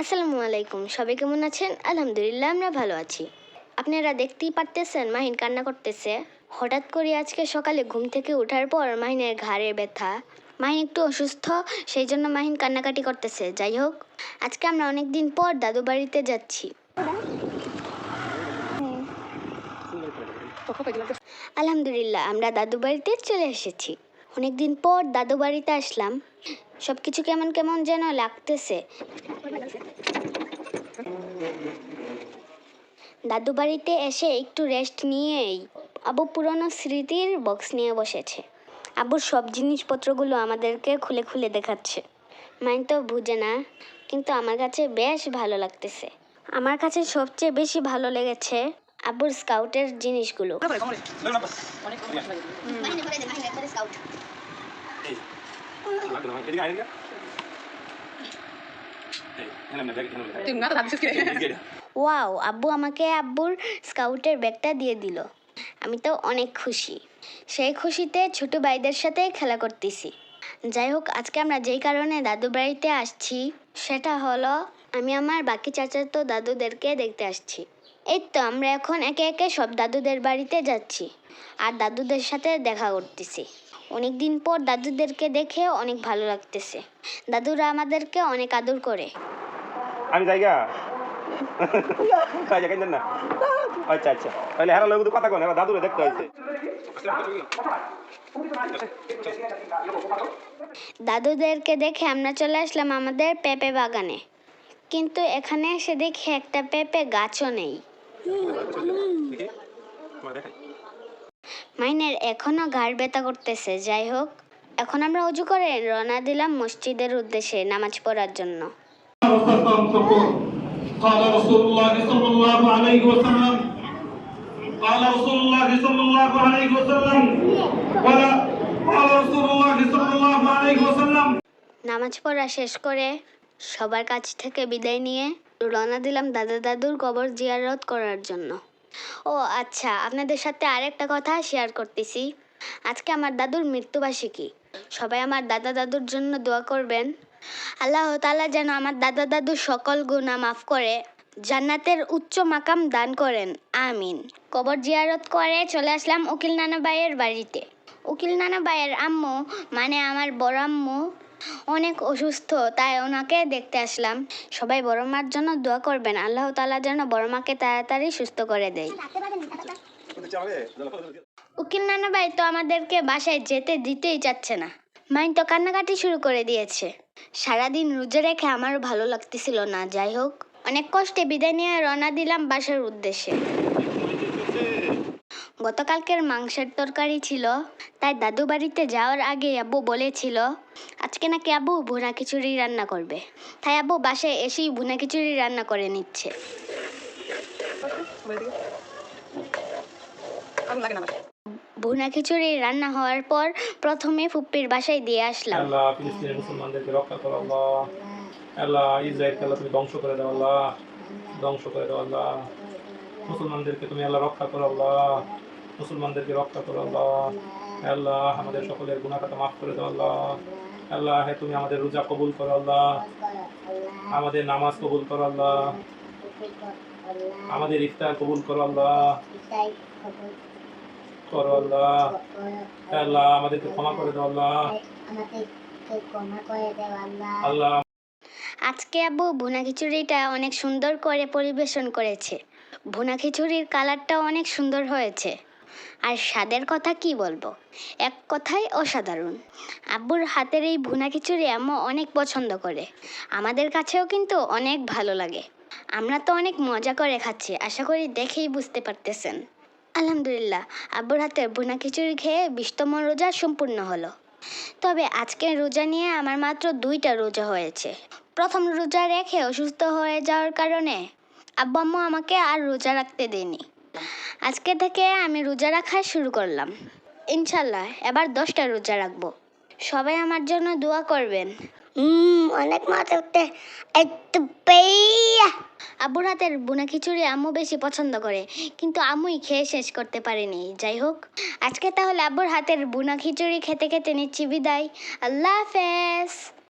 আসসালামু আলাইকুম। সবাই কেমন আছেন? আলহামদুলিল্লাহ, আমরা ভালো আছি। আপনারা দেখতেই পারতেছেন মাহিন কান্না করতেছে। হঠাৎ করে আজকে সকালে ঘুম থেকে ওঠার পর মাহিনের ঘাড়ে ব্যথা। মাহিন একটু অসুস্থ, সেই জন্য মাহিন কান্নাকাটি করতেছে। যাই হোক, আজকে আমরা অনেক দিন পর দাদু বাড়িতে যাচ্ছি। আলহামদুলিল্লাহ, আমরা দাদু বাড়িতে চলে এসেছি। অনেকদিন পর দাদু বাড়িতে আসলাম। সব কিছু কেমন কেমন যেন লাগতেছে। দাদু বাড়িতে এসে একটু রেস্ট নিয়েই আবু পুরনো স্মৃতির বক্স নিয়ে বসেছে। আবুর সব জিনিসপত্রগুলো আমাদেরকে খুলে খুলে দেখাচ্ছে। মাইন তো বুঝে না কিন্তু আমার কাছে বেশ ভালো লাগতেছে। আমার কাছে সবচেয়ে বেশি ভালো লেগেছে আবুর স্কাউটের জিনিসগুলো তুমি না তো ভাবছিস কি ওয়াও আব্বু আমাকে আব্বুর স্কাউটের ব্যাগটা দিয়ে দিল। আমি তো অনেক খুশি। সেই খুশিতে ছোট ভাইদের সাথে খেলা করতেছি। যাই হোক, আজকে আমরা যেই কারণে দাদু বাড়িতে আসছি, সেটা হলো আমি আমার বাকি চাচাতো দাদুদেরকে দেখতে আসছি। এই তো, আমরা এখন একে একে সব দাদুদের বাড়িতে যাচ্ছি। আর দাদুদের সাথে দেখা করতেছি। অনেক দিন পর দাদুদেরকে দেখে অনেক ভালো লাগতেছে। দাদুরা আমাদেরকে অনেক আদর করে। আমি জায়গা? না? আচ্ছা আচ্ছা। তাহলে হেরা লোক কথা কোন হেরা দাদুরে দেখতে হয়েছে। দাদুদেরকে দেখে আমরা চলে আসলাম আমাদের পেঁপে বাগানে। কিন্তু এখানে এসে দেখি একটা পেঁপে গাছও নেই। মাইনের এখনো ঘাড় ব্যথা করতেছে যাই হোক এখন আমরা উজু করে রওনা দিলাম মসজিদের উদ্দেশ্যে নামাজ পড়ার জন্য وسلم تقول قال رسول الله صلى الله عليه وسلم قال رسول الله صلى الله عليه وسلم ولا قال رسول الله صلى الله عليه وسلم নামাজ পড়া শেষ করে সবার কাছ থেকে বিদায় নিয়ে রওনা দিলাম দাদা দাদুর কবর জিয়ারত করার জন্য ও আচ্ছা আপনাদের সাথে আরেকটা কথা শেয়ার করতেছি। আজকে আমার দাদুর মৃত্যুবার্ষিকী। সবাই আমার দাদা দাদুর জন্য দোয়া করবেন। আল্লাহ তাআলা যেন আমার দাদা দাদুর সকল গুনাহ মাফ করে, জান্নাতের উচ্চ মাকাম দান করেন, আমিন। কবর জিয়ারত করে চলে আসলাম উকিল নানা ভাইয়ের বাড়িতে। উকিল নানা ভাইয়ের আম্মু মানে আমার বড় আম্মু অনেক অসুস্থ, তাই ওনাকে দেখতে আসলাম। সবাই বড় মার জন্য দোয়া করবেন, আল্লাহ তাআলা যেন বড় মাকে তাড়াতাড়ি সুস্থ করে দেয়। উকিল নানা ভাই তো আমাদেরকে বাসায় যেতে দিতেই চাচ্ছে না। মাইন তো কান্নাকাটি শুরু করে দিয়েছে। সারাদিন রোজা রেখে আমারও ভালো লাগতেছিল না, যাই হোক। অনেক কষ্টে বিদায় নিয়ে রওনা দিলাম বাসার উদ্দেশ্যে। গতকালকের মাংসের তরকারি ছিল, তাই দাদু বাড়িতে যাওয়ার আগে আব্বু বলেছিল, আজকে নাকি আব্বু ভুনা খিচুড়ি রান্না করবে। তাই আব্বু বাসায় এসেই ভুনা খিচুড়ি রান্না করে নিচ্ছে। ভুনা খিচুড়ি রান্না হওয়ার পর প্রথমে ফুপ্পির বাসায় দিয়ে আসলাম। আল্লাহ করে দাও, আল্লাহ। ধ্বংস করে দাও, আল্লাহ। মুসলমানদেরকে তুমি আল্লাহ রক্ষা করো, আল্লাহ। মুসলমানদেরকে রক্ষা করো, আল্লাহ। আল্লাহ, আমাদের সকলের গুণাখাতা মাফ করে দাও, আল্লাহ। আল্লাহ, হে তুমি আমাদের রোজা কবুল করো, আল্লাহ। আমাদের নামাজ কবুল করো, আল্লাহ। আমাদের ইফতার কবুল করো, আল্লাহ। করো, আল্লাহ। আল্লাহ, আমাদেরকে ক্ষমা করে দাও, আল্লাহ। আল্লাহ। আজকে আব্বু ভুনা খিচুড়িটা অনেক সুন্দর করে পরিবেশন করেছে। ভুনা খিচুড়ির কালারটাও অনেক সুন্দর হয়েছে। আর স্বাদের কথা কি বলব? এক কথায় অসাধারণ। আব্বুর হাতের এই ভুনা খিচুড়ি আম্মু অনেক পছন্দ করে। আমাদের কাছেও কিন্তু অনেক ভালো লাগে। আমরা তো অনেক মজা করে খাচ্ছি, আশা করি দেখেই বুঝতে পারতেছেন। আলহামদুলিল্লাহ, আব্বুর হাতের ভুনা খিচুড়ি খেয়ে বিশতম রোজা সম্পূর্ণ হলো। তবে আজকের রোজা নিয়ে আমার মাত্র দুইটা রোজা হয়েছে। প্রথম রোজা রেখে অসুস্থ হয়ে যাওয়ার কারণে আব্বু আম্মু আমাকে আর রোজা রাখতে দেয়নি। আজকে থেকে আমি রোজা রাখা শুরু করলাম। ইনশাল্লাহ এবার দশটা রোজা রাখব। সবাই আমার জন্য দোয়া করবেন। অনেক মাছ উঠতে আব্বুর হাতের বুনা খিচুড়ি আম্মু বেশি পছন্দ করে কিন্তু আম্মুই খেয়ে শেষ করতে পারেনি। যাই হোক আজকে তাহলে আব্বুর হাতের বুনা খিচুড়ি খেতে খেতে নিচ্ছি বিদায়। আল্লাহ হাফেজ।